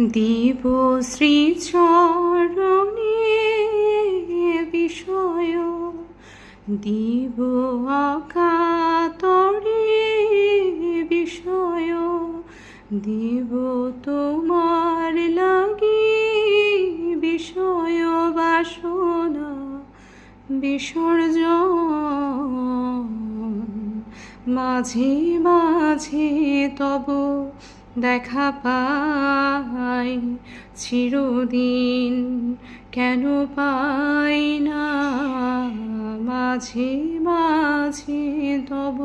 দিব শ্রীচরণে বিষয়। দিব অকাতরে বিষয়। দিব তোমার লাগি বিষয় বাসনা বিসর্জন। মাঝে মাঝে তব দেখা পাই চিরদিন, কেন পাই না? মাঝে মাঝে তব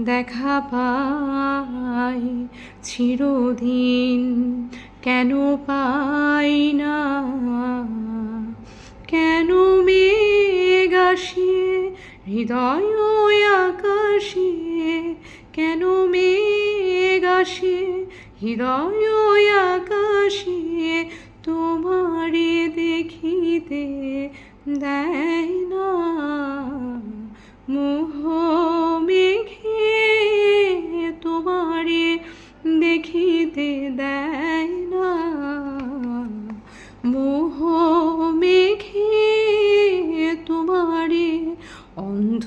দেখা পাই চিরদিন, কেন পাই না? কেন মেঘ আসে, হৃদয় আকাশে, কেন মেঘ আসে হৃদয় আকাশে তোমারে দেখিতে দেয় না। মোহ মেঘে তোমারে দেখিতে দেয় না। মোহ মেঘে তোমারে অন্ধ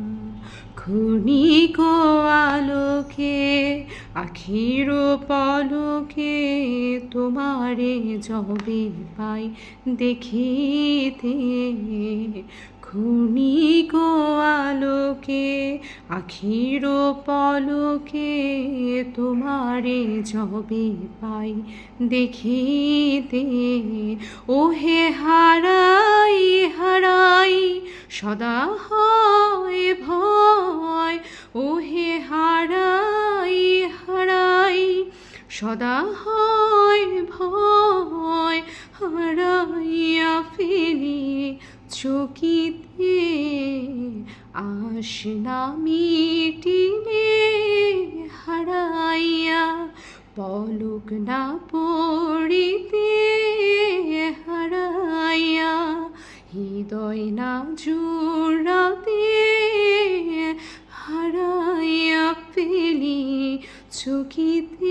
ক্ষণিক আলোকে, আখির পলকে তোমারে যবে পাই দেখিতে। ক্ষণিক আলোকে, আখির পলকে তোমারে যবে পাই দেখিতে। ওহে হারাই হারাই, সদা হয় ভয় সদা হয় ভয় হারাইয়া ফেলি চকিতে আস না মিটিলে হারাইয়া পলক না পড়িতে হারাইয়া হৃদয় না জোড়াতে হারাইয়া ফেলি চকিতে